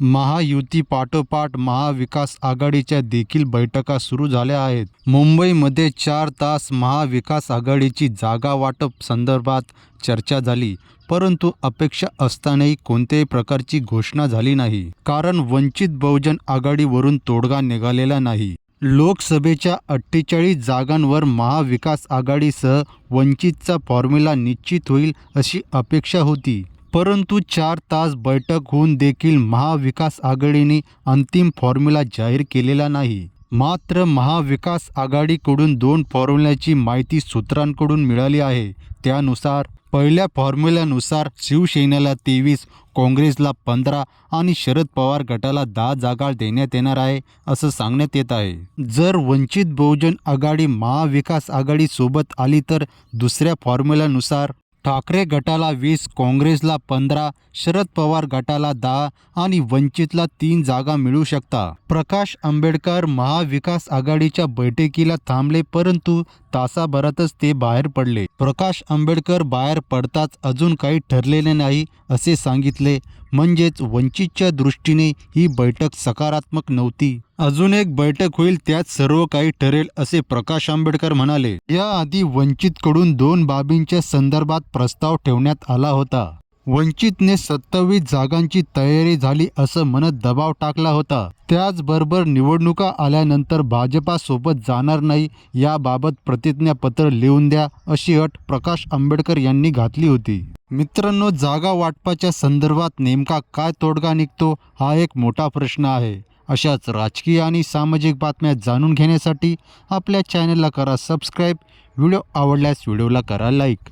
महायुती पाठोपाठ महाविकास आघाडीच्या देखील बैठका सुरू झाल्या आहेत. मुंबईमध्ये चार तास महाविकास आघाडीची जागा वाटप संदर्भात चर्चा झाली परंतु अपेक्षा असतानाही कोणत्याही प्रकारची घोषणा झाली नाही. कारण वंचित बहुजन आघाडीवरून तोडगा निघालेला नाही. लोकसभेच्या अठ्ठेचाळीस जागांवर महाविकास आघाडीसह वंचितचा फॉर्म्युला निश्चित होईल अशी अपेक्षा होती. परंतु चार तास बैठक होऊन देखील महाविकास आघाडीने अंतिम फॉर्म्युला जाहीर केलेला नाही. मात्र महाविकास आघाडीकडून दोन फॉर्म्युल्याची माहिती सूत्रांकडून मिळाली आहे. त्यानुसार पहिल्या फॉर्म्युल्यानुसार शिवसेनेला तेवीस काँग्रेसला पंधरा आणि शरद पवार गटाला दहा जागा देण्यात येणार आहे असं सांगण्यात येत आहे. जर वंचित बहुजन आघाडी महाविकास आघाडीसोबत आली तर दुसऱ्या फॉर्म्युल्यानुसार ठाकरे गटाला वीस काँग्रेसला पंधरा शरद पवार गटाला दहा आणि वंचितला तीन जागा मिळू शकता. प्रकाश आंबेडकर महाविकास आघाडीच्या बैठकीला थांबले परंतु तासाभरातच ते बाहेर पडले. प्रकाश आंबेडकर बाहेर पडताच अजून काही ठरलेले नाही असे सांगितले म्हणजेच वंचितच्या दृष्टीने ही बैठक सकारात्मक नव्हती. अजून एक बैठक होईल त्यात सर्व काही ठरेल असे प्रकाश आंबेडकर म्हणाले. याआधी वंचितकडून दोन बाबींच्या संदर्भात प्रस्ताव ठेवण्यात आला होता. वंचितने सत्तावीस जागांची तयारी झाली असं म्हणत दबाव टाकला होता. त्याचबरोबर निवडणुका आल्यानंतर भाजपासोबत जाणार नाही याबाबत प्रतिज्ञापत्र लिहून द्या अशी अट प्रकाश आंबेडकर यांनी घातली होती. मित्रांनो जागा वाटपाच्या संदर्भात नेमका काय तोडगा निघतो हा एक मोठा प्रश्न आहे. अशाच राजकीय आणि सामाजिक बातम्या जाणून घेण्यासाठी आपल्या चॅनलला करा सबस्क्राईब. व्हिडिओ आवडल्यास व्हिडिओला करा लाईक.